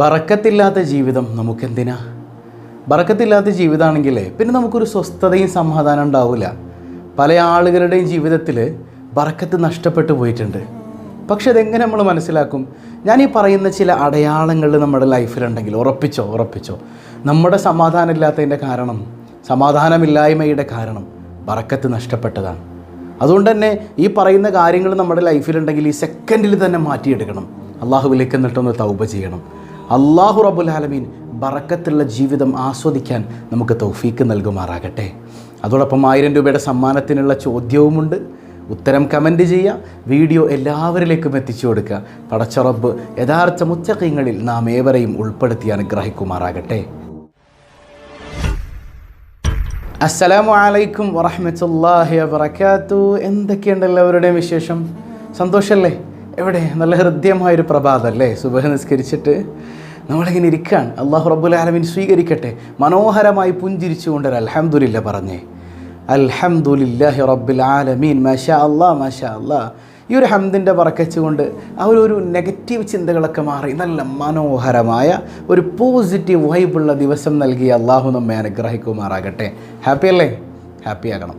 ബറക്കത്തില്ലാത്ത ജീവിതം നമുക്കെന്തിനാ? ബറക്കത്തില്ലാത്ത ജീവിതമാണെങ്കിൽ പിന്നെ നമുക്കൊരു സ്വസ്ഥതയും സമാധാനം ഉണ്ടാവില്ല പല ആളുകളുടെയും ജീവിതത്തിൽ ബറക്കത്ത് നഷ്ടപ്പെട്ടു പോയിട്ടുണ്ട്. പക്ഷെ അതെങ്ങനെ നമ്മൾ മനസ്സിലാക്കും? ഞാൻ ഈ പറയുന്ന ചില അടയാളങ്ങൾ നമ്മുടെ ലൈഫിലുണ്ടെങ്കിൽ ഉറപ്പിച്ചോ ഉറപ്പിച്ചോ. നമ്മുടെ സമാധാനം ഇല്ലാത്തതിന്റെ കാരണം സമാധാനമില്ലായ്മയുടെ കാരണം ബറക്കത്ത് നഷ്ടപ്പെട്ടതാണ്. അതുകൊണ്ട് തന്നെ ഈ പറയുന്ന കാര്യങ്ങൾ നമ്മുടെ ലൈഫിലുണ്ടെങ്കിൽ ഈ സെക്കൻഡിൽ തന്നെ മാറ്റിയെടുക്കണം. അള്ളാഹുവിലേക്ക് എന്നിട്ടൊന്ന് തൗബ ചെയ്യണം. അള്ളാഹു റബുൽ ആലമീൻ ബറക്കത്തുള്ള ജീവിതം ആസ്വദിക്കാൻ നമുക്ക് തൗഫീക്ക് നൽകുമാറാകട്ടെ. അതോടൊപ്പം ആയിരം രൂപയുടെ സമ്മാനത്തിനുള്ള ചോദ്യവുമുണ്ട്. ഉത്തരം കമന്റ് ചെയ്യുക. വീഡിയോ എല്ലാവരിലേക്കും എത്തിച്ചു കൊടുക്കുക. പടച്ചുറപ്പ് യഥാർത്ഥ മുത്തക്കങ്ങളിൽ നാം ഏവരെയും ഉൾപ്പെടുത്തി അനുഗ്രഹിക്കുമാറാകട്ടെ. അസ്സലാമു അലൈക്കും വറഹമത്തല്ലാഹി വബർക്കാത്തു എന്തൊക്കെയുണ്ട് എല്ലാവരുടെയും വിശേഷം? സന്തോഷമല്ലേ എവിടെ? നല്ല ഹൃദ്യമായൊരു പ്രഭാതം അല്ലേ സുബഹ നിസ്കരിച്ചിട്ട് നമ്മളിങ്ങനെ ഇരിക്കുകയാണ് അള്ളാഹു റബ്ബുൽ ആലമിൻ സ്വീകരിക്കട്ടെ. മനോഹരമായി പുഞ്ചിരിച്ചുകൊണ്ട് അലഹമുല്ല പറഞ്ഞേ. അൽഹംദുലില്ലാഹി റബ്ബിൽ ആലമീൻ. മഷാ അല്ലാ മഷാ അല്ലാ ഈ ഒരു ഹംദിന്റെ പറക്കച്ചുകൊണ്ട് ആ ഒരു നെഗറ്റീവ് ചിന്തകളൊക്കെ മാറി നല്ല മനോഹരമായ ഒരു പോസിറ്റീവ് വൈബുള്ള ദിവസം നൽകി അള്ളാഹു നമ്മെ അനുഗ്രഹിക്കുമാറാകട്ടെ. ഹാപ്പി അല്ലേ? ഹാപ്പി ആകണം.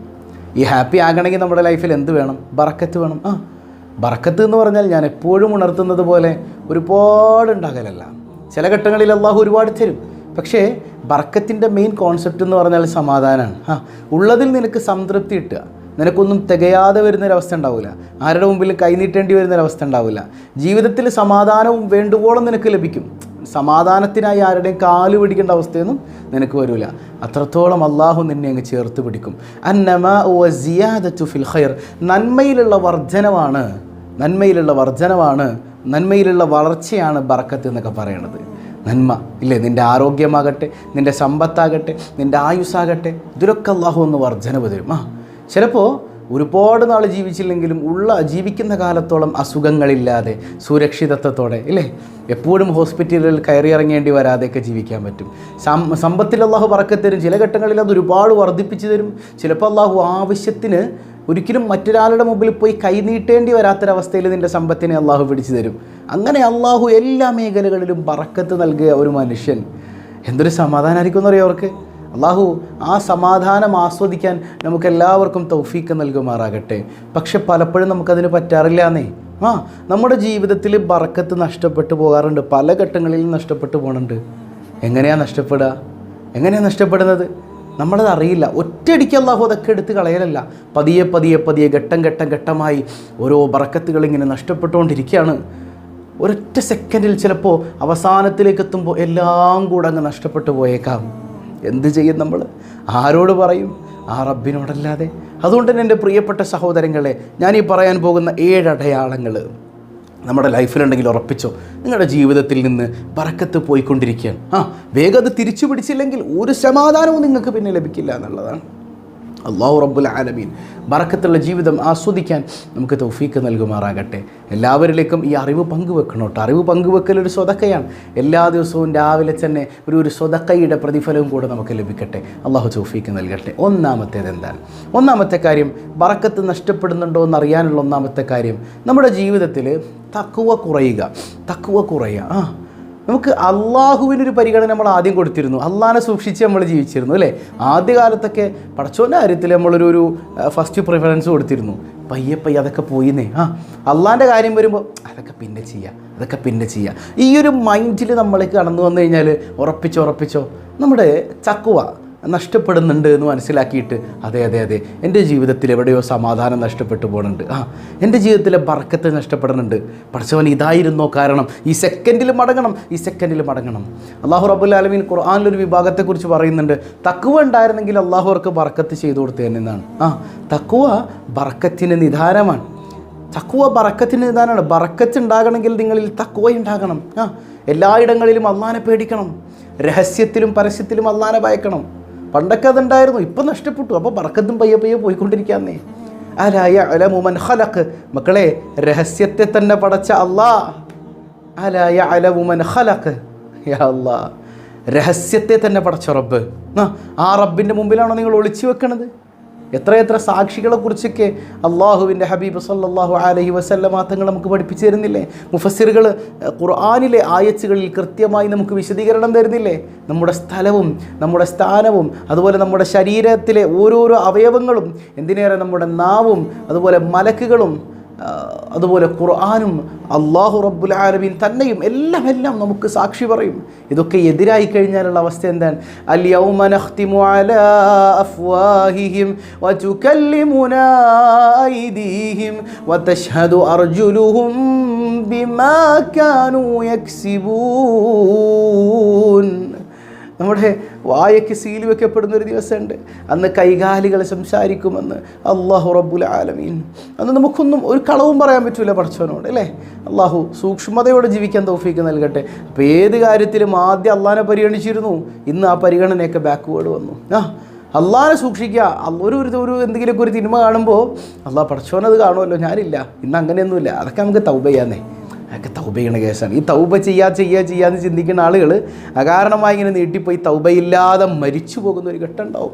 ഈ ഹാപ്പി ആകണമെങ്കിൽ നമ്മുടെ ലൈഫിൽ എന്ത് വേണം? ബറക്കത്ത് വേണം. ആ ബറക്കത്ത് എന്ന് പറഞ്ഞാൽ ഞാൻ എപ്പോഴും ഉണർത്തുന്നത് പോലെ ഒരുപാട് ഉണ്ടാകലല്ല. ചില ഘട്ടങ്ങളിൽ അള്ളാഹു ഒരുപാട് തരും. പക്ഷേ ബർക്കത്തിന്റെ മെയിൻ കോൺസെപ്റ്റ് എന്ന് പറഞ്ഞാൽ സമാധാനമാണ് ആ ഉള്ളതിൽ നിനക്ക് സംതൃപ്തി കിട്ടുക. നിനക്കൊന്നും തികയാതെ വരുന്നൊരവസ്ഥ ഉണ്ടാവില്ല. ആരുടെ മുമ്പിൽ കൈനീട്ടേണ്ടി വരുന്നൊരവസ്ഥ ഉണ്ടാവില്ല. ജീവിതത്തിൽ സമാധാനവും വേണ്ടുവോളം നിനക്ക് ലഭിക്കും. സമാധാനത്തിനായി ആരുടെയും കാൽ പിടിക്കേണ്ട അവസ്ഥയൊന്നും നിനക്ക് വരില്ല അത്രത്തോളം അള്ളാഹു നിന്നെ അങ്ങ് ചേർത്ത് പിടിക്കും. അന്നമ ഫിൽ ഖൈർ. നന്മയിലുള്ള വർധനവാണ് നന്മയിലുള്ള വർജനമാണ് നന്മയിലുള്ള വളർച്ചയാണ് ബറക്കത്ത് എന്നൊക്കെ പറയണത്. നന്മ ഇല്ലേ? നിന്റെ ആരോഗ്യമാകട്ടെ നിന്റെ സമ്പത്താകട്ടെ നിന്റെ ആയുസ്സാകട്ടെ ഇതിലൊക്കെ അള്ളാഹു ഒന്ന് വർധനവ് തരും. ആ ചിലപ്പോൾ ഒരുപാട് നാൾ ജീവിച്ചില്ലെങ്കിലും ഉള്ള ജീവിക്കുന്ന കാലത്തോളം അസുഖങ്ങളില്ലാതെ സുരക്ഷിതത്വത്തോടെ ഇല്ലേ? എപ്പോഴും ഹോസ്പിറ്റലിൽ കയറി ഇറങ്ങേണ്ടി വരാതെയൊക്കെ ജീവിക്കാൻ പറ്റും. സം സമ്പത്തിൽ അള്ളാഹു പറക്കത്തരും ചില ഘട്ടങ്ങളിൽ അത് ഒരുപാട് വർദ്ധിപ്പിച്ചു തരും. ചിലപ്പോൾ അള്ളാഹു ആവശ്യത്തിന് ഒരിക്കലും മറ്റൊരാളുടെ മുമ്പിൽ പോയി കൈനീട്ടേണ്ടി വരാത്തൊരവസ്ഥയിൽ നിന്റെ സമ്പത്തിനെ അള്ളാഹു പിടിച്ചു തരും. അങ്ങനെ അള്ളാഹു എല്ലാ മേഖലകളിലും പറക്കത്ത് നൽകിയ ഒരു മനുഷ്യൻ. എന്തൊരു സമാധാനമായിരിക്കും എന്നറിയോ അവർക്ക്? അള്ളാഹു ആ സമാധാനം ആസ്വദിക്കാൻ നമുക്കെല്ലാവർക്കും തൗഫീക്ക് നൽകുമാറാകട്ടെ. പക്ഷെ പലപ്പോഴും നമുക്കതിന് പറ്റാറില്ല എന്നേ ആ നമ്മുടെ ജീവിതത്തിൽ ബറക്കത്ത് നഷ്ടപ്പെട്ടു പോകാറുണ്ട്. പല ഘട്ടങ്ങളിലും നഷ്ടപ്പെട്ടു പോകുന്നുണ്ട് എങ്ങനെയാണ് നഷ്ടപ്പെടുക? എങ്ങനെയാണ് നഷ്ടപ്പെടുന്നത്? നമ്മളത് അറിയില്ല. ഒറ്റയടിക്ക് അള്ളാഹു അതൊക്കെ എടുത്ത് കളയലല്ല. പതിയെ പതിയെ പതിയെ ഘട്ടം ഘട്ടം ഘട്ടമായി ഓരോ ബറക്കത്തുകൾ ഇങ്ങനെ നഷ്ടപ്പെട്ടുകൊണ്ടിരിക്കുകയാണ്. ഒരൊറ്റ സെക്കൻഡിൽ ചിലപ്പോൾ അവസാനത്തിലേക്ക് എത്തുമ്പോൾ എല്ലാം കൂടെ അങ്ങ് നഷ്ടപ്പെട്ടു പോയേക്കാം. എന്ത് ചെയ്യും നമ്മൾ ആരോട് പറയും? ആ റബ്ബിനോടല്ലാതെ. അതുകൊണ്ട് തന്നെ എന്റെ പ്രിയപ്പെട്ട സഹോദരങ്ങളെ ഞാനീ പറയാൻ പോകുന്ന ഏഴ് അടയാളങ്ങൾ നമ്മുടെ ലൈഫിലുണ്ടെങ്കിൽ ഉറപ്പിച്ചോ? നിങ്ങളുടെ ജീവിതത്തിൽ നിന്ന് പറക്കത്ത് പോയിക്കൊണ്ടിരിക്കുകയാണ്. ആ വേഗം അത് തിരിച്ചു പിടിച്ചില്ലെങ്കിൽ ഒരു സമാധാനവും നിങ്ങൾക്ക് പിന്നെ ലഭിക്കില്ല എന്നുള്ളതാണ്. അള്ളാഹു റബ്ബുൽ ആലമീൻ ബറക്കത്തുള്ള ജീവിതം ആസ്വദിക്കാൻ നമുക്ക് തൗഫീക്ക് നൽകുമാറാകട്ടെ. എല്ലാവരിലേക്കും ഈ അറിവ് പങ്കുവെക്കണം കേട്ടോ അറിവ് പങ്കുവെക്കൽ ഒരു സ്വതക്കയാണ്. എല്ലാ ദിവസവും രാവിലെ തന്നെ ഒരു ഒരു സ്വതക്കയുടെ പ്രതിഫലവും കൂടെ നമുക്ക് ലഭിക്കട്ടെ. അള്ളാഹു തൗഫീക്ക് നൽകട്ടെ. ഒന്നാമത്തേത് എന്താണ്? ഒന്നാമത്തെ കാര്യം ബറക്കത്ത് നഷ്ടപ്പെടുന്നുണ്ടോ എന്ന് അറിയാനുള്ള ഒന്നാമത്തെ കാര്യം നമ്മുടെ ജീവിതത്തിൽ തക്കുവ കുറയുക. തക്കുവ കുറയുക. ആ നമുക്ക് അള്ളാഹുവിനൊരു പരിഗണന നമ്മൾ ആദ്യം കൊടുത്തിരുന്നു. അള്ളാഹിനെ സൂക്ഷിച്ച് നമ്മൾ ജീവിച്ചിരുന്നു അല്ലേ? ആദ്യകാലത്തൊക്കെ പടച്ചോന്റെ കാര്യത്തിൽ നമ്മളൊരു ഒരു ഫസ്റ്റ് പ്രിഫറൻസ് കൊടുത്തിരുന്നു. പയ്യെ പയ്യെ അതൊക്കെ പോയിന്നേ. ആ അള്ളാന്റെ കാര്യം വരുമ്പോൾ അതൊക്കെ പിന്നെ ചെയ്യാം അതൊക്കെ പിന്നെ ചെയ്യാം. ഈ ഒരു മൈൻഡിൽ നമ്മളേക്ക് കടന്നു വന്നു കഴിഞ്ഞാൽ ഉറപ്പിച്ചോ ഉറപ്പിച്ചോ? നമ്മുടെ ചക്കുവ നഷ്ടപ്പെടുന്നുണ്ട് എന്ന് മനസ്സിലാക്കിയിട്ട് അതെ അതെ അതെ. എന്റെ ജീവിതത്തിൽ എവിടെയോ സമാധാനം നഷ്ടപ്പെട്ടു പോകുന്നുണ്ട് ആ എന്റെ ജീവിതത്തിലെ ബർക്കത്ത് നഷ്ടപ്പെടുന്നുണ്ട്. പഠിച്ചവൻ ഇതായിരുന്നോ കാരണം. ഈ സെക്കൻഡിൽ മടങ്ങണം ഈ സെക്കൻഡിൽ മടങ്ങണം. അള്ളാഹു റബുൽ ആലമീൻ ഖുർആാനിലൊരു വിഭാഗത്തെക്കുറിച്ച് പറയുന്നുണ്ട്. തക്കുവ ഉണ്ടായിരുന്നെങ്കിൽ അള്ളാഹു അവർക്ക് ബർക്കത്ത് ചെയ്തു കൊടുത്തേനെന്നാണ് ആ തക്കുവ ബർക്കത്തിന് നിധാനമാണ്. തക്കുവ ബറക്കത്തിന് നിധാനമാണ്. ബറക്കത്ത് ഉണ്ടാകണമെങ്കിൽ നിങ്ങളിൽ തക്കുവ ഉണ്ടാകണം. ആ എല്ലായിടങ്ങളിലും അള്ളാനെ പേടിക്കണം. രഹസ്യത്തിലും പരസ്യത്തിലും അള്ളാനെ ഭയക്കണം. പണ്ടൊക്കെ അതുണ്ടായിരുന്നു ഇപ്പം നഷ്ടപ്പെട്ടു. അപ്പോൾ പറക്കത്തും പയ്യെ പയ്യെ പോയിക്കൊണ്ടിരിക്കാന്നേ അലായ അലമുമൻ ഖലഖ്. മക്കളെ രഹസ്യത്തെ തന്നെ പടച്ച അള്ളാ. അലായ അലമുമൻ ഖലഖ്. ഹലക്ക് അള്ളാ. രഹസ്യത്തെ തന്നെ പടച്ച റബ്ബ്. ആ റബ്ബിന്റെ മുമ്പിലാണോ നിങ്ങൾ ഒളിച്ചു വെക്കണത്? എത്രയെത്ര സാക്ഷികളെ കുറിച്ചൊക്കെ അള്ളാഹുവിന്റെ ഹബീബ് സല്ലാഹു അലഹി വസല്ലമ തങ്ങൾ നമുക്ക് പഠിപ്പിച്ചു തരുന്നില്ലേ? മുഫസ്സിറുകൾ ഖുർആാനിലെ ആയച്ചുകളിൽ കൃത്യമായി നമുക്ക് വിശദീകരണം തരുന്നില്ലേ? നമ്മുടെ സ്ഥലവും നമ്മുടെ സ്ഥാനവും അതുപോലെ നമ്മുടെ ശരീരത്തിലെ ഓരോരോ അവയവങ്ങളും എന്തിനേറെ നമ്മുടെ നാവും അതുപോലെ മലക്കുകളും അതുപോലെ ഖുർആാനും അള്ളാഹു റബ്ബുൽ ആലമീൻ തന്നെയും എല്ലാം എല്ലാം നമുക്ക് സാക്ഷി പറയും. ഇതൊക്കെ എതിരായി കഴിഞ്ഞാലുള്ള അവസ്ഥ എന്താണ്? അൽ യൗമ നഖ്തിമു അലാ അഫ്വാഹിഹിം വതുകല്ലിമുനാ ഐദീഹിം വതശ്ഹദു അർജുലുഹും ബിമാ കാനൂ യക്സിബൂൻ. നമ്മുടെ വായയ്ക്ക് സീൽ വെക്കപ്പെടുന്ന ഒരു ദിവസമുണ്ട്. അന്ന് കൈകാലികൾ സംസാരിക്കുമെന്ന് അള്ളാഹു റബ്ബുൽ ആലമീൻ. അന്ന് നമുക്കൊന്നും ഒരു കളവും പറയാൻ പറ്റൂല പഠിച്ചവനോട് അല്ലേ? അള്ളാഹു സൂക്ഷ്മതയോടെ ജീവിക്കാൻ തൗഫീക്ക് നൽകട്ടെ. അപ്പോൾ ഏത് കാര്യത്തിലും ആദ്യം അള്ളഹാനെ പരിഗണിച്ചിരുന്നു. ഇന്ന് ആ പരിഗണനയൊക്കെ ബാക്ക്വേഡ് വന്നു. ആ അള്ളാഹിനെ സൂക്ഷിക്കുക. ഒരു ഒരു ഒരു എന്തെങ്കിലുമൊക്കെ ഒരു തിന്മ കാണുമ്പോൾ അള്ളാഹ് പഠിച്ചവനത് കാണുമല്ലോ ഞാനില്ല. ഇന്ന് അങ്ങനെയൊന്നുമില്ല. അതൊക്കെ നമുക്ക് തൗബ ചെയ്യാന്നേ. അതൊക്കെ തൗബ ചെയ്യണ കേസാണ്. ഈ തൗബ ചെയ്യാ ചെയ്യാ ചെയ്യാന്ന് ചിന്തിക്കുന്ന ആളുകൾ അകാരണമായി ഇങ്ങനെ നീട്ടിപ്പോയി. തൗബയില്ലാതെ മരിച്ചു പോകുന്ന ഒരു ഘട്ടം ഉണ്ടാവും.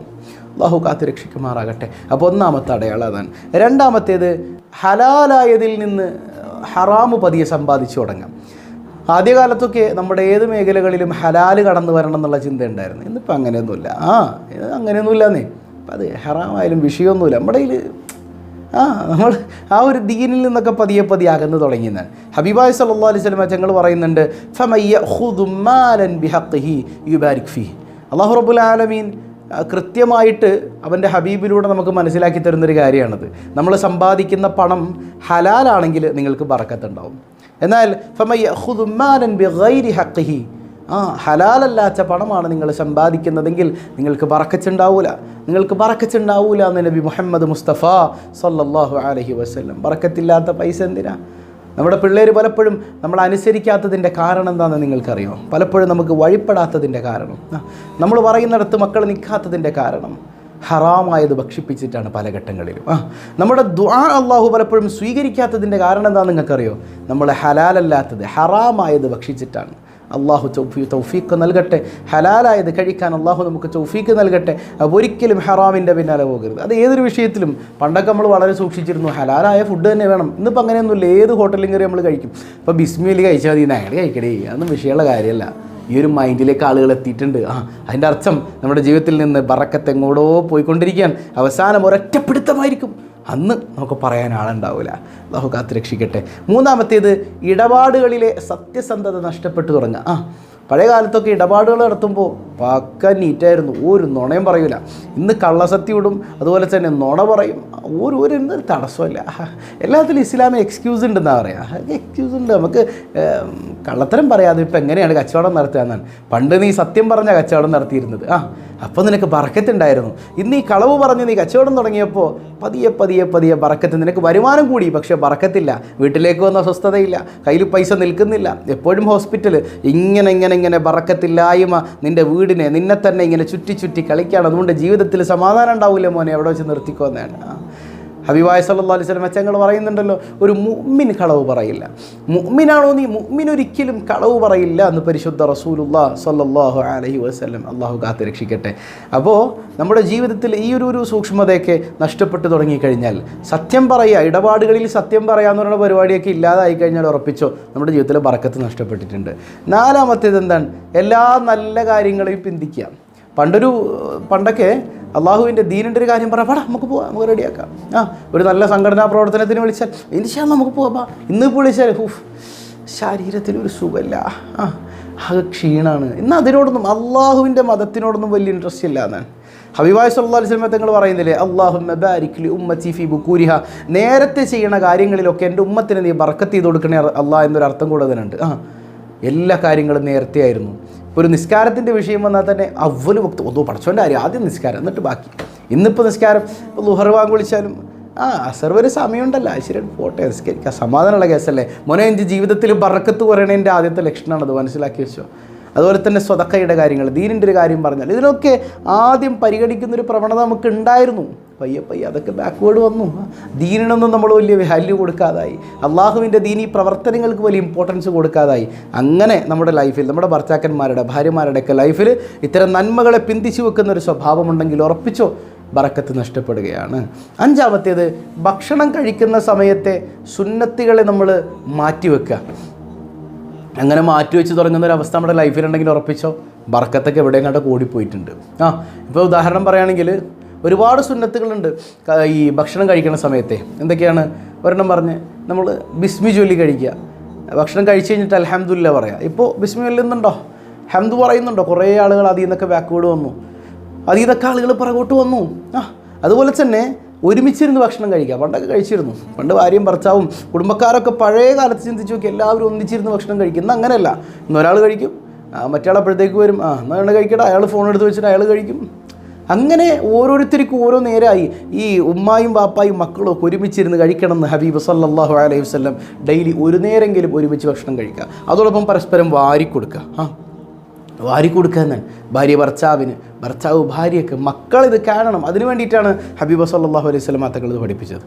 അള്ളാഹു കാത്തു രക്ഷിക്കുമാറാകട്ടെ. അപ്പോൾ ഒന്നാമത്തെ അടയാളം അതാണ്. രണ്ടാമത്തേത് ഹലാലായതിൽ നിന്ന് ഹറാമ് പതിയെ സമ്പാദിച്ചു തുടങ്ങാം. ആദ്യകാലത്തൊക്കെ നമ്മുടെ ഏത് മേഖലകളിലും ഹലാൽ കടന്നു വരണം എന്നുള്ള ചിന്ത ഉണ്ടായിരുന്നു. ഇന്നിപ്പോൾ അങ്ങനെയൊന്നുമില്ല. ആ അങ്ങനെയൊന്നുമില്ലെന്നേ. അപ്പം അത് ഹറാമായാലും വിഷയമൊന്നുമില്ല. നമ്മുടെ ആ നമ്മൾ ആ ഒരു ദീനിൽ നിന്നൊക്കെ പതിയെ പതിയെ അകന്നു തുടങ്ങിയെന്നാണ് ഹബീബായ് സല്ലാ അലൈഹി സ്വലമ ഞങ്ങൾ പറയുന്നുണ്ട് ഫി അള്ളാഹു റബുൽ ആലമീൻ കൃത്യമായിട്ട് അവന്റെ ഹബീബിലൂടെ നമുക്ക് മനസ്സിലാക്കി തരുന്നൊരു കാര്യമാണത്. നമ്മൾ സമ്പാദിക്കുന്ന പണം ഹലാലാണെങ്കിൽ നിങ്ങൾക്ക് ബറക്കത്തുണ്ടാവും. എന്നാൽ ഫമയ്യ ഖുദുമാലൻ ബിഗൈരി ഹഖിഹി ആ ഹലാലല്ലാത്ത പണമാണ് നിങ്ങൾ സമ്പാദിക്കുന്നതെങ്കിൽ നിങ്ങൾക്ക് പറക്കച്ചുണ്ടാവൂല നിങ്ങൾക്ക് പറക്കച്ചുണ്ടാവൂല എന്ന് നബി മുഹമ്മദ് മുസ്തഫ സല്ലാഹു അലഹി വസല്ലം. പറക്കത്തില്ലാത്ത പൈസ എന്തിനാ? നമ്മുടെ പിള്ളേർ പലപ്പോഴും നമ്മൾ അനുസരിക്കാത്തതിന്റെ കാരണം എന്താണെന്ന് നിങ്ങൾക്കറിയോ പലപ്പോഴും നമുക്ക് വഴിപ്പെടാത്തതിന്റെ കാരണം. നമ്മൾ പറയുന്നിടത്ത് മക്കൾ നിൽക്കാത്തതിന്റെ കാരണം. ഹറാമായത് ഭക്ഷിപ്പിച്ചിട്ടാണ് പല ഘട്ടങ്ങളിലും. ആ നമ്മുടെ ദ്വാ അള്ളാഹു പലപ്പോഴും സ്വീകരിക്കാത്തതിന്റെ കാരണം എന്താണെന്ന് നിങ്ങൾക്കറിയോ നമ്മൾ ഹലാലല്ലാത്തത് ഹറാമായത് ഭക്ഷിച്ചിട്ടാണ്. അള്ളാഹു തൗഫീഖ് നൽകട്ടെ. ഹലാലായത് കഴിക്കാൻ അള്ളാഹു നമുക്ക് തൗഫീക്ക് നൽകട്ടെ. അപ്പോൾ ഒരിക്കലും ഹറാമിന്റെ പിന്നാലെ പോകരുത്. അത് ഏതൊരു വിഷയത്തിലും പണ്ടൊക്കെ നമ്മൾ വളരെ സൂക്ഷിച്ചിരുന്നു. ഹലാലായ ഫുഡ് തന്നെ വേണം. ഇന്നിപ്പോൾ അങ്ങനെയൊന്നുമില്ല. ഏത് ഹോട്ടലിലും കയറി നമ്മൾ കഴിക്കും. ഇപ്പോൾ ബിസ്മിയിൽ കഴിച്ചാൽ മതി. അയാൾ കഴിക്കടേ. അതൊന്നും വിഷയമുള്ള കാര്യമല്ല. ഈ ഒരു മൈൻഡിലേക്ക് ആളുകൾ എത്തിയിട്ടുണ്ട്. ആ അതിന്റെ അർത്ഥം നമ്മുടെ ജീവിതത്തിൽ നിന്ന് ബറക്കത്ത് എങ്ങോടോ പോയിക്കൊണ്ടിരിക്കുകയാണ്. അവസാനം ഒരൊറ്റപ്പിടുത്തമായിരിക്കും. അന്ന് നമുക്ക് പറയാൻ ആളുണ്ടാവില്ല. അള്ളാഹു കാത്തുരക്ഷിക്കട്ടെ. മൂന്നാമത്തേത് ഇടപാടുകളിലെ സത്യസന്ധത നഷ്ടപ്പെട്ടു തുടങ്ങുക. ആ പഴയ കാലത്തൊക്കെ ഇടപാടുകൾ നടത്തുമ്പോൾ പക്ക നീറ്റായിരുന്നു. ഒരു നുണയും പറയൂല. ഇന്ന് കള്ളസത്യം ഇടും അതുപോലെ തന്നെ നുണ പറയും. ഒരു ഒരു എന്തൊരു തടസ്സമില്ല എല്ലാത്തിലും ഇസ്ലാമിൽ എക്സ്ക്യൂസ് ഉണ്ടെന്നാണ് പറയുക എക്സ്ക്യൂസ് ഉണ്ട്. നമുക്ക് കള്ളത്തരം പറയാതെ ഇപ്പം എങ്ങനെയാണ് കച്ചവടം നടത്തുക എന്നാണ്. പണ്ട് നീ സത്യം പറഞ്ഞ കച്ചവടം നടത്തിയിരുന്നത്. ആ അപ്പോൾ നിനക്ക് ബറക്കത്തുണ്ടായിരുന്നു ഇന്ന് ഈ കളവ് പറഞ്ഞ് നീ കച്ചവടം തുടങ്ങിയപ്പോൾ പതിയെ പതിയെ പതിയെ ബറക്കത്ത് നിനക്ക് വരുമാനം കൂടി. പക്ഷേ ബറക്കത്തില്ല വീട്ടിലേക്ക് വന്ന സ്വസ്ഥതയില്ല കയ്യിൽ പൈസ നിൽക്കുന്നില്ല. എപ്പോഴും ഹോസ്പിറ്റൽ ഇങ്ങനെ ഇങ്ങനെ ഇങ്ങനെ ബറക്കത്തില്ലായ്മ നിന്റെ വീടിനെ നിന്നെ തന്നെ ഇങ്ങനെ ചുറ്റി ചുറ്റി കളിക്കുകയാണ് അതുകൊണ്ട് ജീവിതത്തിൽ സമാധാനം ഉണ്ടാവില്ല മോനെ എവിടെ വെച്ച് നിർത്തിക്കോ എന്നാണ് ആ. ഹബീബായ സല്ലാ അലൈഹി സ്വലം അച്ഛങ്ങൾ പറയുന്നുണ്ടല്ലോ ഒരു മുഅ്മിൻ കളവ് പറയില്ല. മുഅ്മിനാണോ നീ മുഅ്മിൻ ഒരിക്കലും കളവ് പറയില്ല എന്ന് പരിശുദ്ധ റസൂലുല്ലാ സല്ലാഹു അലഹി വസ്ലം അള്ളാഹു കാത്ത് രക്ഷിക്കട്ടെ. അപ്പോൾ നമ്മുടെ ജീവിതത്തിൽ ഈ ഒരു ഒരു സൂക്ഷ്മതയൊക്കെ നഷ്ടപ്പെട്ടു തുടങ്ങിക്കഴിഞ്ഞാൽ സത്യം പറയുക ഇടപാടുകളിൽ സത്യം പറയാന്ന് പറയുന്ന പരിപാടിയൊക്കെ ഇല്ലാതായി കഴിഞ്ഞാൽ ഉറപ്പിച്ചോ? നമ്മുടെ ജീവിതത്തിൽ ബറക്കത്ത് നഷ്ടപ്പെട്ടിട്ടുണ്ട്. നാലാമത്തേത് എന്താണ് എല്ലാ നല്ല കാര്യങ്ങളെയും പിന്തിക്കുക. പണ്ടൊരു പണ്ടൊക്കെ അള്ളാഹുവിന്റെ ദീനിന്റെ ഒരു കാര്യം പറയാം പാടാ നമുക്ക് പോവാം നമുക്ക് റെഡിയാക്കാം. ആ ഒരു നല്ല സംഘടനാ പ്രവർത്തനത്തിന് വിളിച്ചാൽ ഇനിച്ചാൽ നമുക്ക് പോവാം ബാ ഇന്നിപ്പോൾ വിളിച്ചാൽ ഹൂഫ് ശരീരത്തിനൊരു സുഖമില്ല. ആ അത് ക്ഷീണാണ്. ഇന്ന് അതിനോടൊന്നും അള്ളാഹുവിന്റെ മതത്തിനോടൊന്നും വലിയ ഇൻട്രസ്റ്റ് ഇല്ല എന്നാണ്. ഹബിബായ് സല്ലാ സ്വലമ തങ്ങൾ പറയുന്നില്ലേ അള്ളാഹു ബാരിക്ലി ഉമ്മത്തി ഫി ബുക്കൂരിഹ നേരത്തെ ചെയ്യുന്ന കാര്യങ്ങളിലൊക്കെ എന്റെ ഉമ്മത്തിന് നീ ബർക്കത്ത് ചെയ്ത് കൊടുക്കണേ അള്ളാഹ് എന്നൊരു അർത്ഥം കൂടെ ആ എല്ലാ കാര്യങ്ങളും നേരത്തെ ആയിരുന്നു. ഇപ്പോൾ ഒരു നിസ്കാരത്തിന്റെ വിഷയം വന്നാൽ തന്നെ അവൽ വക്ത് ഒന്നോ പഠിച്ചോന്റെ കാര്യം ആദ്യം നിസ്കാരം എന്നിട്ട് ബാക്കി. ഇന്നിപ്പോൾ നിസ്കാരം ഇപ്പോൾ ലുഹർ വിളിച്ചാലും ആ അസർ വരെ സമയമുണ്ടല്ലോ. ശരി പോട്ടെ നിസ്കരിക്കാം. സമാധാനമുള്ള കേസല്ലേ? മോനെ എന്റെ ജീവിതത്തിൽ പറക്കത്ത് കുറയണതിന്റെ ആദ്യത്തെ ലക്ഷണമാണത് മനസ്സിലാക്കി വെച്ചോ? അതുപോലെ തന്നെ സ്വതക്കയുടെ കാര്യങ്ങൾ ദീനിന്റെ ഒരു കാര്യം പറഞ്ഞാൽ ഇതിനൊക്കെ ആദ്യം പരിഗണിക്കുന്നൊരു പ്രവണത നമുക്ക് ഉണ്ടായിരുന്നു പയ്യെ പയ്യെ അതൊക്കെ ബാക്ക്വേഡ് വന്നു. ദീനിനൊന്നും നമ്മൾ വലിയ വാല്യൂ കൊടുക്കാതായി. അള്ളാഹുവിന്റെ ദീനി പ്രവർത്തനങ്ങൾക്ക് വലിയ ഇമ്പോർട്ടൻസ് കൊടുക്കാതായി. അങ്ങനെ നമ്മുടെ ലൈഫിൽ നമ്മുടെ ഭർത്താക്കന്മാരുടെ ഭാര്യമാരുടെയൊക്കെ ലൈഫിൽ ഇത്തരം നന്മകളെ പിന്തിച്ചു വെക്കുന്ന ഒരു സ്വഭാവമുണ്ടെങ്കിൽ ഉറപ്പിച്ചോ? ബറക്കത്ത് നഷ്ടപ്പെടുകയാണ്. അഞ്ചാമത്തേത് ഭക്ഷണം കഴിക്കുന്ന സമയത്തെ സുന്നത്തികളെ നമ്മൾ മാറ്റിവെക്കുക അങ്ങനെ മാറ്റി വെച്ച് തുടങ്ങുന്ന ഒരു അവസ്ഥ നമ്മുടെ ലൈഫിലുണ്ടെങ്കിൽ ഉറപ്പിച്ചോ? ബർക്കത്തൊക്കെ എവിടെയും കൂടിപ്പോയിട്ടുണ്ട്. ആ ഇപ്പോൾ ഉദാഹരണം പറയുകയാണെങ്കിൽ ഒരുപാട് സുന്നത്തുകളുണ്ട്. ഈ ഭക്ഷണം കഴിക്കുന്ന സമയത്തെ. എന്തൊക്കെയാണ്? ഒരെണ്ണം പറഞ്ഞ് നമ്മൾ ബിസ്മി ചൊല്ലി കഴിക്കുക. ഭക്ഷണം കഴിച്ചു കഴിഞ്ഞിട്ട് അൽഹംദുലില്ല പറയാം. ഇപ്പോൾ ബിസ്മി ചൊല്ലുന്നുണ്ടോ ഹംദ് പറയുന്നുണ്ടോ? കുറേ ആളുകൾ അതിൽ നിന്നൊക്കെ ബാക്ക്വേഡ് വന്നു. അതിൽ നിന്നൊക്കെ ആളുകൾ പുറകോട്ട് വന്നു. ആ അതുപോലെ തന്നെ ഒരുമിച്ചിരുന്ന് ഭക്ഷണം കഴിക്കുക. പണ്ടൊക്കെ കഴിച്ചിരുന്നു. പണ്ട് ഭാര്യയും ഭർത്താവും കുടുംബക്കാരൊക്കെ പഴയ കാലത്ത് ചിന്തിച്ച് നോക്കി എല്ലാവരും ഒന്നിച്ചിരുന്ന് ഭക്ഷണം കഴിക്കുന്നു അങ്ങനെയല്ല. ഇന്ന് ഒരാൾ കഴിക്കും. മറ്റേ അപ്പോഴത്തേക്ക് വരും. ആ എന്നാൽ കഴിക്കട്ടെ അയാൾ ഫോൺ എടുത്ത് വെച്ചിട്ട് അയാൾ കഴിക്കും. അങ്ങനെ ഓരോരുത്തർക്കും ഓരോ നേരമായി ഈ ഉമ്മായും ബാപ്പായും മക്കളും ഒക്കെ ഒരുമിച്ചിരുന്ന് കഴിക്കണം എന്ന് ഹബീബ് സല്ലാഹു അലൈഹി വസല്ലം ഡെയിലി ഒരു നേരെങ്കിലും ഒരുമിച്ച് ഭക്ഷണം കഴിക്കുക. അതോടൊപ്പം പരസ്പരം വാരി കൊടുക്കുക. ആ വാരി കൊടുക്കുക എന്നാണ്. ഭാര്യ ഭർത്താവിന് ഭർത്താവ് ഭാര്യയ്ക്ക് മക്കളിത് കാണണം. അതിനു വേണ്ടിയിട്ടാണ് ഹബീബ് സല്ലാഹു അലൈഹി വസല്ലം തങ്ങൾ ഇത് പഠിപ്പിച്ചത്.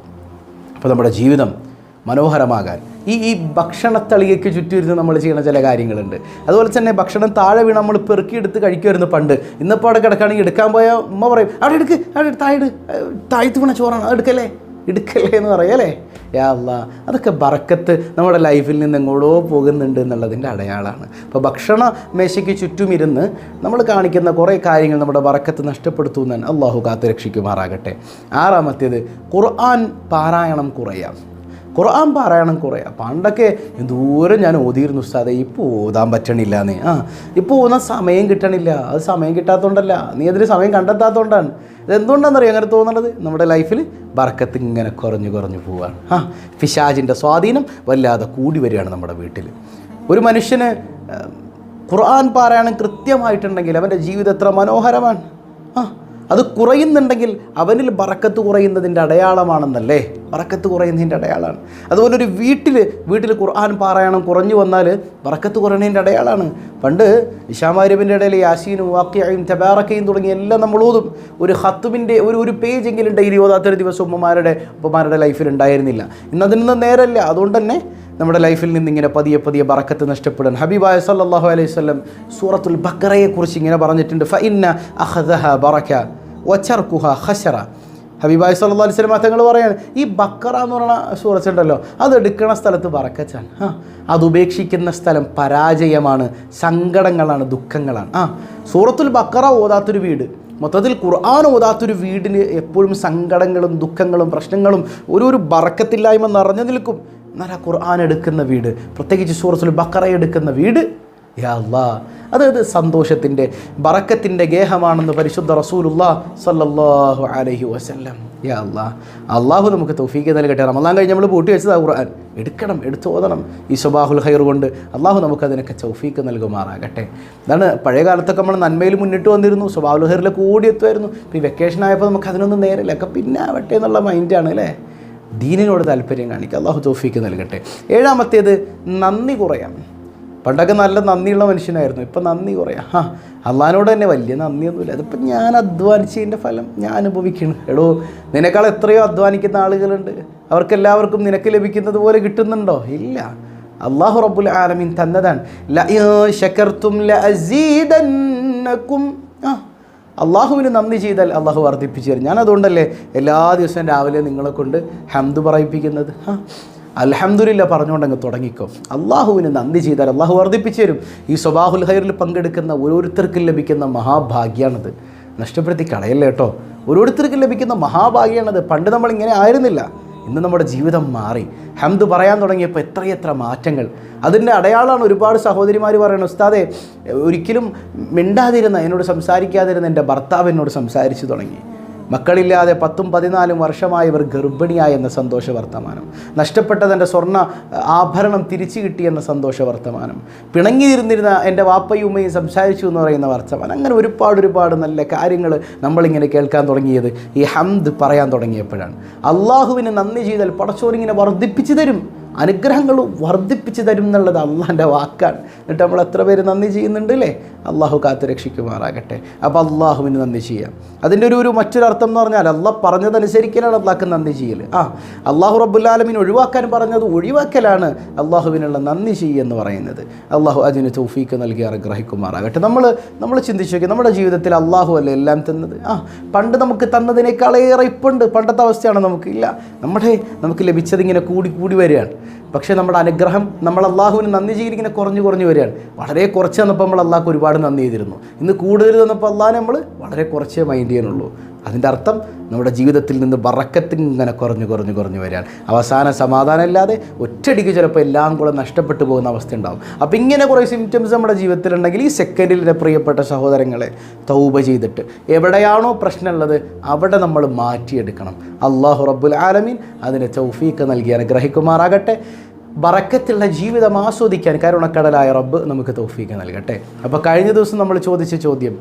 അപ്പോൾ നമ്മുടെ ജീവിതം മനോഹരമാകാൻ. ഈ ഈ ഭക്ഷണത്തളികയ്ക്ക് ചുറ്റുമിരുന്ന് നമ്മൾ ചെയ്യുന്ന ചില കാര്യങ്ങളുണ്ട്. അതുപോലെ തന്നെ ഭക്ഷണം താഴെ വീണ് നമ്മൾ പെറുക്കിയെടുത്ത് കഴിക്കുമായിരുന്നു പണ്ട്. ഇന്നിപ്പോൾ അവിടെ കിടക്കുകയാണെങ്കിൽ എടുക്കാൻ പോയാൽ ഉമ്മ പറയും അവിടെ എടുക്ക് അവിടെ താഴെ താഴ്ത്തു വീണ ചോറാണ് എടുക്കല്ലേ? എടുക്കല്ലേ എന്ന് പറയല്ലേ യാ അല്ലാ അതൊക്കെ ബറക്കത്ത് നമ്മുടെ ലൈഫിൽ നിന്ന് എങ്ങോട്ടോ പോകുന്നുണ്ട് എന്നുള്ളതിന്റെ അടയാളമാണ് അപ്പോൾ ഭക്ഷണ മേശയ്ക്ക് ചുറ്റുമിരുന്ന് നമ്മൾ കാണിക്കുന്ന കുറേ കാര്യങ്ങൾ നമ്മുടെ ബറക്കത്ത് നഷ്ടപ്പെടുത്തുന്നതാണ് അള്ളാഹു കാത്തു രക്ഷിക്കുമാറാകട്ടെ ആറാമത്തേത് ഖുർആൻ പാരായണം കുറയാം ഖുർആൻ പാരായണം കുറേ. പണ്ടൊക്കെ ദൂരം ഞാൻ ഓതിയിരുന്നു ഉസ്താദെ ഇപ്പോൾ ഓതാൻ പറ്റണില്ല ആ ഇപ്പോൾ ഓതാൻ സമയം കിട്ടണില്ല. അത് സമയം കിട്ടാത്തതുകൊണ്ടല്ല നീ അതിന് സമയം കണ്ടെത്താത്തതുകൊണ്ടാണ് ഇതെന്തുകൊണ്ടാണെന്നറിയാം അങ്ങനെ തോന്നുന്നത് നമ്മുടെ ലൈഫിൽ ബർക്കത്ത് ഇങ്ങനെ കുറഞ്ഞു കുറഞ്ഞു പോവുകയാണ് ആ ഫിഷാജിന്റെ സ്വാധീനം വല്ലാതെ കൂടി വരികയാണ് നമ്മുടെ വീട്ടിൽ ഒരു മനുഷ്യന് ഖുർആൻ പാരായണം കൃത്യമായിട്ടുണ്ടെങ്കിൽ അവന്റെ ജീവിതം എത്ര മനോഹരമാണ്. ആ അത് കുറയുന്നുണ്ടെങ്കിൽ അവനിൽ ബറക്കത്ത് കുറയുന്നതിന്റെ അടയാളമാണെന്നല്ലേ? ബറക്കത്ത് കുറയുന്നതിന്റെ അടയാളമാണ്. അതുപോലെ ഒരു വീട്ടിൽ വീട്ടിൽ ഖുർആൻ പാരായണം കുറഞ്ഞു വന്നാൽ ബറക്കത്ത് കുറയുന്നതിന്റെ അടയാളമാണ്. പണ്ട് ഇഷാമാരിബിന്റെ ഇടയിൽ യാസീനും വാക്കിയായും തബാറക്കയും തുടങ്ങി എല്ലാം നമ്മൾ ഓതും. ഒരു ഹത്തുമിന്റെ ഒരു ഒരു പേജെങ്കിലും ഡെയിലി ഓതാത്തൊരു ദിവസം ഉമ്മമാരുടെ ഉപ്പമാരുടെ ലൈഫിൽ ഉണ്ടായിരുന്നില്ല. ഇന്നതിൽ നിന്ന് നേരല്ല. അതുകൊണ്ട് തന്നെ നമ്മുടെ ലൈഫിൽ നിന്ന് ഇങ്ങനെ പതിയെ പതിയെ ബറക്കത്ത് നഷ്ടപ്പെടാൻ ഹബീബായ സല്ലല്ലാഹു അലൈഹി വസല്ലം സൂറത്തുൽ ബക്കറയെക്കുറിച്ച് ഇങ്ങനെ പറഞ്ഞിട്ടുണ്ട്. ഫഇന്ന അഖദഹ ബറക വചർകുഹ ഹഷറ ഹബീബായ സല്ലല്ലാഹു അലൈഹി സ്വലം തങ്ങൾ പറയാണ് ഈ ബക്കറ എന്ന് പറയുന്ന സൂറത്ത് ഉണ്ടല്ലോ അത് എടുക്കുന്ന സ്ഥലത്ത് ബറക്കച്ചാണ്. ആ അത് ഉപേക്ഷിക്കുന്ന സ്ഥലം പരാജയമാണ് സങ്കടങ്ങളാണ് ദുഃഖങ്ങളാണ്. ആ സൂറത്തുൽ ബക്കറ ഓതാത്തൊരു വീട്. മൊത്തത്തിൽ ഖുർആൻ ഓതാത്തൊരു വീടിന് എപ്പോഴും സങ്കടങ്ങളും ദുഃഖങ്ങളും പ്രശ്നങ്ങളും ഒരു ഒരു ബറക്കത്തില്ലായ്മ നിറഞ്ഞു നിൽക്കും. ആ ഖുർആൻ എടുക്കുന്ന വീട് പ്രത്യേകിച്ച് സൂറത്തുൽ ബക്കറ എടുക്കുന്ന വീട് യാ അല്ലാ അതായത് സന്തോഷത്തിന്റെ ബറക്കത്തിന്റെ ഗേഹമാണെന്ന് പരിശുദ്ധ റസൂലുള്ള സല്ലല്ലാഹു അലൈഹി വസല്ലം. യാ അല്ലാ അള്ളാഹു നമുക്ക് തൗഫീക്ക് നൽകട്ടെ. റമദാൻ കഴിഞ്ഞ് നമ്മൾ പൂട്ടി വെച്ചതാ ഖുർആൻ. എടുക്കണം എടുത്തു ഓതണം. ഈ സുബാഹുൽ ഹൈർ കൊണ്ട് അള്ളാഹു നമുക്കതിനൊക്കെ തൗഫീക്ക് നൽകുമാറാകട്ടെ. അതാണ് പഴയ കാലത്തൊക്കെ നമ്മൾ നന്മയിൽ മുന്നിട്ട് വന്നിരുന്നു. സുബാഹുൽ ഹൈറിലൊക്കെ ഓടിയെത്തുമായിരുന്നു ഇപ്പോൾ ഈ വെക്കേഷൻ ആയപ്പോൾ നമുക്ക് അതിനൊന്നും നേരില്ല ഒക്കെ പിന്നെ ആവട്ടെ എന്നുള്ള മൈൻഡാണ് അല്ലേ? ദീനിനോട് താല്പര്യം കാണിക്കുക. അള്ളാഹു തോഫിക്ക് നൽകട്ടെ. ഏഴാമത്തേത് നന്ദി കുറയാം. പണ്ടൊക്കെ നല്ല നന്ദിയുള്ള മനുഷ്യനായിരുന്നു. ഇപ്പം നന്ദി കുറയാം. ആ അള്ളഹാനോട് തന്നെ വലിയ നന്ദിയൊന്നുമില്ല. അതിപ്പോൾ ഞാൻ അധ്വാനിച്ചതിന്റെ ഫലം ഞാൻ അനുഭവിക്കണം. എടോ നിനക്കാൾ എത്രയോ അധ്വാനിക്കുന്ന ആളുകളുണ്ട്. അവർക്കെല്ലാവർക്കും നിനക്ക് ലഭിക്കുന്നത് പോലെ കിട്ടുന്നുണ്ടോ? ഇല്ല. അള്ളാഹു റബ്ബുൽ ആലമീൻ തന്നതാണ്. ലയോ ശകർത്തും ലഅസീദന്നകും ആ അള്ളാഹുവിന് നന്ദി ചെയ്താൽ അള്ളാഹു വർദ്ധിപ്പിച്ചു തരും. ഞാൻ അതുകൊണ്ടല്ലേ എല്ലാ ദിവസവും രാവിലെ നിങ്ങളെ കൊണ്ട് ഹംദ് പറയിപ്പിക്കുന്നത്? ആ പറഞ്ഞുകൊണ്ടങ്ങ് പറഞ്ഞുകൊണ്ട് തുടങ്ങിക്കോ. അള്ളാഹുവിന് നന്ദി ചെയ്താൽ അള്ളാഹു വർദ്ധിപ്പിച്ചു തരും. ഈ സ്വബാഹുൽ ഹൈറിൽ പങ്കെടുക്കുന്ന ഓരോരുത്തർക്കും ലഭിക്കുന്ന മഹാഭാഗ്യാണത്. നഷ്ടപ്പെടുത്തി കളയല്ലേ കേട്ടോ? ഓരോരുത്തർക്കും ലഭിക്കുന്ന മഹാഭാഗ്യാണത്. പണ്ട് നമ്മൾ ഇങ്ങനെ ആയിരുന്നില്ല. ഇന്ന് നമ്മുടെ ജീവിതം മാറി. ഹംദ് പറയാൻ തുടങ്ങിയപ്പോൾ എത്രയെത്ര മാറ്റങ്ങൾ. അതിന്റെ അടയാളമാണ് ഒരുപാട് സഹോദരിമാർ പറയുന്നത് ഉസ്താദെ ഒരിക്കലും മിണ്ടാതിരുന്ന എന്നോട് സംസാരിക്കാതിരുന്ന എന്റെ ഭർത്താവ് എന്നോട് സംസാരിച്ചു തുടങ്ങി. മക്കളില്ലാതെ പത്തും പതിനാലും വർഷമായി ഇവർ ഗർഭിണിയായി എന്ന സന്തോഷ വർത്തമാനം. നഷ്ടപ്പെട്ടത് എന്റെ സ്വർണ ആഭരണം തിരിച്ചു കിട്ടിയെന്ന സന്തോഷ വർത്തമാനം. പിണങ്ങിയിരുന്നിരുന്ന എന്റെ വാപ്പയും ഉമ്മയും സംസാരിച്ചു എന്ന് പറയുന്ന വർത്തമാനം. അങ്ങനെ ഒരുപാട് ഒരുപാട് നല്ല കാര്യങ്ങൾ നമ്മളിങ്ങനെ കേൾക്കാൻ തുടങ്ങിയത്. ഈ ഹംദ് പറയാൻ തുടങ്ങിയപ്പോഴാണ്. അള്ളാഹുവിന് നന്ദി ചെയ്താൽ പടച്ചോറിങ്ങനെ വർദ്ധിപ്പിച്ചു തരും. അനുഗ്രഹങ്ങൾ വർദ്ധിപ്പിച്ച് തരും എന്നുള്ളത് അള്ളാന്റെ വാക്കാണ്. എന്നിട്ട് നമ്മൾ എത്ര പേര് നന്ദി ചെയ്യുന്നുണ്ട് അല്ലേ അള്ളാഹു കാത്ത് രക്ഷിക്കുമാറാകട്ടെ. അപ്പോൾ അള്ളാഹുവിന് നന്ദി ചെയ്യാം. അതിന്റെ ഒരു ഒരു മറ്റൊരർത്ഥം എന്ന് പറഞ്ഞാൽ അള്ളാഹ് പറഞ്ഞതനുസരിക്കലാണ് അള്ളാഹ്ക്ക് നന്ദി ചെയ്യൽ ആ അള്ളാഹു റബ്ബുല്ലാലമിന് ഒഴിവാക്കാൻ പറഞ്ഞത് ഒഴിവാക്കലാണ് അള്ളാഹുവിനുള്ള നന്ദി ചെയ്യുമെന്ന് പറയുന്നത്. അള്ളാഹു അതിന് തൗഫീക്ക് നൽകി അനുഗ്രഹിക്കുമാറാകട്ടെ. നമ്മൾ നമ്മൾ ചിന്തിച്ചു നോക്കി നമ്മുടെ ജീവിതത്തിൽ അള്ളാഹു അല്ലേ എല്ലാം തന്നത്? ആ പണ്ട് നമുക്ക് തന്നതിനേക്കാളേറെ ഇപ്പുണ്ട്. പണ്ടത്തെ അവസ്ഥയാണ് നമുക്ക് ഇല്ല നമ്മുടെ നമുക്ക് ലഭിച്ചത് ഇങ്ങനെ കൂടി കൂടി വരികയാണ്. പക്ഷേ നമ്മുടെ അനുഗ്രഹം നമ്മൾ അള്ളാഹുവിന് നന്ദി ചെയ്തിരിക്കുന്ന കുറഞ്ഞു കുറഞ്ഞു വരികയാണ്. വളരെ കുറച്ച് തന്നപ്പോൾ നമ്മൾ അള്ളാഹ്ക്ക് ഒരുപാട് നന്ദി ചെയ്തിരുന്നു. ഇന്ന് കൂടുതൽ തന്നപ്പോൾ അള്ളാഹ് നമ്മൾ വളരെ കുറച്ചേ മൈൻഡ് ചെയ്യാനുള്ളൂ. അതിന്റെ അർത്ഥം നമ്മുടെ ജീവിതത്തിൽ നിന്ന് വറക്കത്തിൽ ഇങ്ങനെ കുറഞ്ഞു കുറഞ്ഞു കുറഞ്ഞു വരികയാണ്. അവസാന സമാധാനമില്ലാതെ ഒറ്റയടിക്ക് ചിലപ്പോൾ എല്ലാം കൂടെ നഷ്ടപ്പെട്ടു പോകുന്ന അവസ്ഥ ഉണ്ടാകും അപ്പോൾ ഇങ്ങനെ കുറേ സിംറ്റംസ് നമ്മുടെ ജീവിതത്തിലുണ്ടെങ്കിൽ ഈ സെക്കൻഡിൽ എന്റെ പ്രിയപ്പെട്ട സഹോദരങ്ങളെ തൗബ ചെയ്തിട്ട് എവിടെയാണോ പ്രശ്നമുള്ളത് അവിടെ നമ്മൾ മാറ്റിയെടുക്കണം. അള്ളാഹു റബ്ബുൽ ആലമീൻ അതിനെ തൗഫീക്ക് നൽകി അനുഗ്രഹിക്കുമാറാകട്ടെ. ബറക്കത്തുള്ള ജീവിതം ആസ്വദിക്കാൻ കരുണക്കടലായ റബ്ബ് നമുക്ക് തൗഫീക്ക് നൽകട്ടെ. അപ്പോൾ കഴിഞ്ഞ ദിവസം നമ്മൾ ചോദിച്ച ചോദ്യം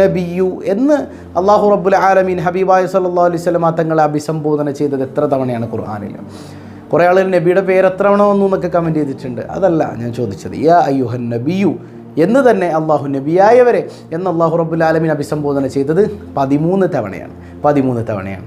നബിയു എന്ന് അള്ളാഹു റബ്ബുൽ ആലമീൻ ഹബീബായ സല്ലല്ലാഹു അലൈഹി വസല്ലമ തങ്ങളെ അഭിസംബോധന ചെയ്തത് എത്ര തവണയാണ് ഖുർആാനിൽ? കുറേ ആളുകൾ നബിയുടെ പേര് എത്ര തവണ വന്നു എന്നൊക്കെ കമന്റ് ചെയ്തിട്ടുണ്ട്. അതല്ല ഞാൻ ചോദിച്ചത് യാ അയ്യുഹൻ നബിയു എന്ന് തന്നെ അള്ളാഹു നബിയായവരെ എന്ന് അള്ളാഹു റബ്ബുൽ ആലമീൻ അഭിസംബോധന ചെയ്തത് പതിമൂന്ന് തവണയാണ്. പതിമൂന്ന് തവണയാണ്.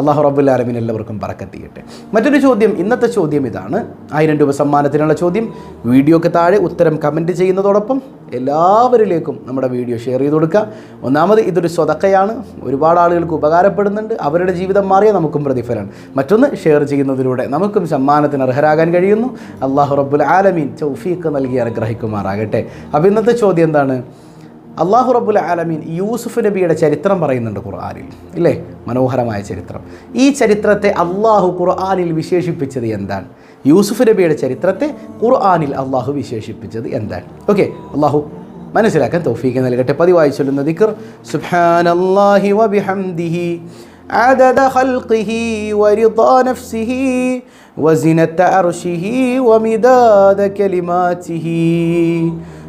അള്ളാഹു റബുല്ലാലമിൻ എല്ലാവർക്കും പറക്കത്തിയട്ടെ മറ്റൊരു ചോദ്യം ഇന്നത്തെ ചോദ്യം ഇതാണ്. ആയിരം രൂപ സമ്മാനത്തിനുള്ള ചോദ്യം. വീഡിയോക്ക് താഴെ ഉത്തരം കമന്റ് ചെയ്യുന്നതോടൊപ്പം എല്ലാവരിലേക്കും നമ്മുടെ വീഡിയോ ഷെയർ ചെയ്ത് കൊടുക്കുക. ഒന്നാമത് ഇതൊരു സ്വതക്കയാണ്. ഒരുപാട് ആളുകൾക്ക് ഉപകാരപ്പെടുന്നുണ്ട്. അവരുടെ ജീവിതം മാറിയ നമുക്കും പ്രതിഫലമാണ്. മറ്റൊന്ന് ഷെയർ ചെയ്യുന്നതിലൂടെ നമുക്കും സമ്മാനത്തിന് അർഹരാകാൻ കഴിയുന്നു. അള്ളാഹു റബ്ബുൽ ആലമീൻ ചൗഫീക്ക് നൽകി അനുഗ്രഹിക്കുമാറാകട്ടെ. അപ്പോൾ ഇന്നത്തെ ചോദ്യം എന്താണ്? അള്ളാഹു റബ്ബുൽ ആലമീൻ യൂസുഫ് നബിയുടെ ചരിത്രം പറയുന്നുണ്ട് ഖുർആാനിൽ ഇല്ലേ മനോഹരമായ ചരിത്രം ഈ ചരിത്രത്തെ അള്ളാഹു ഖുർആാനിൽ വിശേഷിപ്പിച്ചത് എന്താണ് യൂസുഫ് നബിയുടെ ചരിത്രത്തെ ഖുർആാനിൽ അള്ളാഹു വിശേഷിപ്പിച്ചത് എന്താണ് ഓക്കെ അള്ളാഹു മനസ്സിലാക്കാൻ തൗഫീഖ് നൽകട്ടെ പതിവായി ചൊല്ലുന്ന ദിക്ർ സുബ്ഹാനല്ലാഹി വബിഹംദിഹി عدد خلقه ورضا نفسه وزنة عرشه ومداد كلماته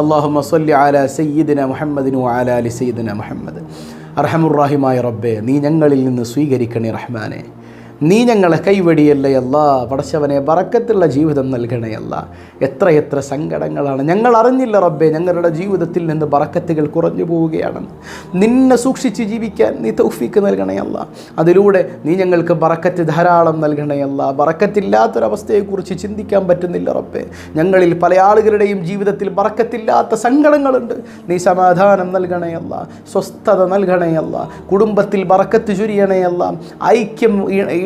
അള്ളാഹുമ സല്ലി ആല സയ്യിദിന മുഹമ്മദിനു ആല അലി സയ്യിദിന മുഹമ്മദ്. അറഹമുറാഹിമായ റബ്ബെ നീ ഞങ്ങളിൽ നിന്ന് സ്വീകരിക്കണേ റഹ്മാനെ. നീ ഞങ്ങളെ കൈവടിയല്ലയല്ല പടച്ചവനെ ബറക്കത്തുള്ള ജീവിതം നൽകണയല്ല എത്ര എത്ര സങ്കടങ്ങളാണ്. ഞങ്ങൾ അറിഞ്ഞില്ല റബ്ബെ ഞങ്ങളുടെ ജീവിതത്തിൽ നിന്ന് ബറക്കത്തുകൾ കുറഞ്ഞു പോവുകയാണെന്ന്. നിന്നെ സൂക്ഷിച്ച് ജീവിക്കാൻ നീ തൗഫീക്ക് നൽകണയല്ല അതിലൂടെ നീ ഞങ്ങൾക്ക് ബറക്കത്ത് ധാരാളം നൽകണയല്ല ബറക്കത്തില്ലാത്തൊരവസ്ഥയെക്കുറിച്ച് ചിന്തിക്കാൻ പറ്റുന്നില്ല റബ്ബെ. ഞങ്ങളിൽ പല ആളുകളുടെയും ജീവിതത്തിൽ ബറക്കത്തില്ലാത്ത സങ്കടങ്ങളുണ്ട്. നീ സമാധാനം നൽകണയല്ല സ്വസ്ഥത നൽകണയല്ല കുടുംബത്തിൽ ബറക്കത്ത് ചുരിയണയല്ല ഐക്യം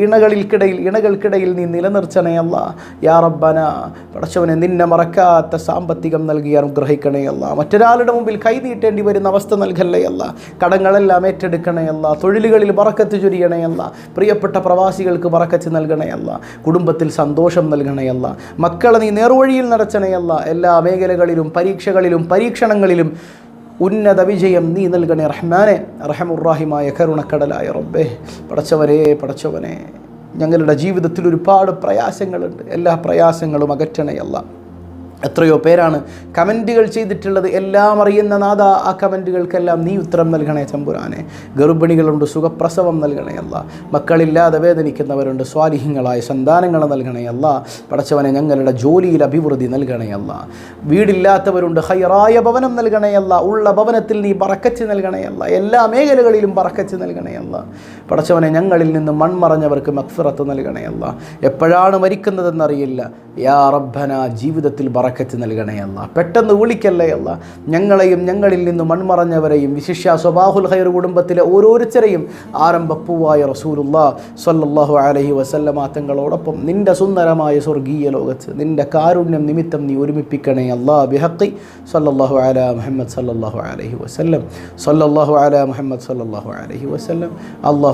ഇണകളിൽക്കിടയിൽ ഇണകൾക്കിടയിൽ നീ നിലനിർത്തണയല്ല യാ റബ്ബന പടച്ചവനെ നിന്നെ മറക്കാത്ത സാമ്പത്തികം നൽകി അനുഗ്രഹിക്കണയല്ല മറ്റൊരാളുടെ മുമ്പിൽ കൈനീട്ടേണ്ടി വരുന്ന അവസ്ഥ നൽകല്ലയല്ല കടങ്ങളെല്ലാം ഏറ്റെടുക്കണയല്ല തൊഴിലുകളിൽ മറക്കത്ത് ചുരിയണയല്ല പ്രിയപ്പെട്ട പ്രവാസികൾക്ക് ബറക്കത്ത് നൽകണയല്ല കുടുംബത്തിൽ സന്തോഷം നൽകണയല്ല മക്കളെ നീ നേർവഴിയിൽ നടച്ചണയല്ല എല്ലാ മേഖലകളിലും പരീക്ഷകളിലും പരീക്ഷണങ്ങളിലും ഉന്നത വിജയം നീ നൽകണേ റഹ്മാനെ. റഹമുറാഹിമായ കരുണക്കടലായ റബ്ബേ. പടച്ചവനെ പടച്ചവനെ. ഞങ്ങളുടെ ജീവിതത്തിൽ ഒരുപാട് പ്രയാസങ്ങളുണ്ട്. എല്ലാ പ്രയാസങ്ങളും അകറ്റണയല്ല. എത്രയോ പേരാണ് കമന്റുകൾ ചെയ്തിട്ടുള്ളത്. എല്ലാം അറിയുന്ന നാഥ ആ കമന്റുകൾക്കെല്ലാം നീ ഉത്തരം നൽകണേ ചമ്പുരാനെ. ഗർഭിണികളുണ്ട് സുഖപ്രസവം നൽകണേ അല്ല. മക്കളില്ലാതെ വേദനിക്കുന്നവരുണ്ട് സ്വാലിഹ്യങ്ങളായ സന്താനങ്ങൾ നൽകണേ അല്ല. പടച്ചവനെ ഞങ്ങളുടെ ജോലിയിൽ അഭിവൃദ്ധി നൽകണേ അല്ല. വീടില്ലാത്തവരുണ്ട് ഹൈറായ ഭവനം നൽകണേ അല്ല. ഉള്ള ഭവനത്തിൽ നീ പറക്കച്ച് നൽകണേ അല്ല. എല്ലാ മേഖലകളിലും പറക്കച്ച് നൽകണേ അല്ല. പടച്ചവനെ ഞങ്ങളിൽ നിന്ന് മൺമറഞ്ഞവർക്ക് മക്ഫിറത്ത് നൽകണയല്ല എപ്പോഴാണ് മരിക്കുന്നതെന്നറിയില്ല. യാ റബ്ബന ജീവിതത്തിൽ ബറക്കത്ത് നൽകണയല്ല പെട്ടെന്ന് വിളിക്കല്ലേ അല്ല. ഞങ്ങളെയും ഞങ്ങളിൽ നിന്ന് മൺമറഞ്ഞവരെയും വിശിഷ്യ സ്വബാഹുൽ ഹൈർ കുടുംബത്തിലെ ഓരോരുത്തരെയും ആരംഭപ്പൂവായ റസൂലുള്ള സല്ലല്ലാഹു അലൈഹി വസല്ലമ തങ്ങളോടൊപ്പം നിന്റെ സുന്ദരമായ സ്വർഗീയ ലോകത്ത് നിന്റെ കാരുണ്യം നിമിത്തം നീ ഒരുമിപ്പിക്കണേ അല്ലാ. ബിഹക്കി സല്ലല്ലാഹു അല മുഹമ്മദ് സല്ലല്ലാഹു അലൈഹി വസല്ലം. സല്ലല്ലാഹു അല മുഹമ്മദ് സല്ലല്ലാഹു അലൈഹി വസല്ലം.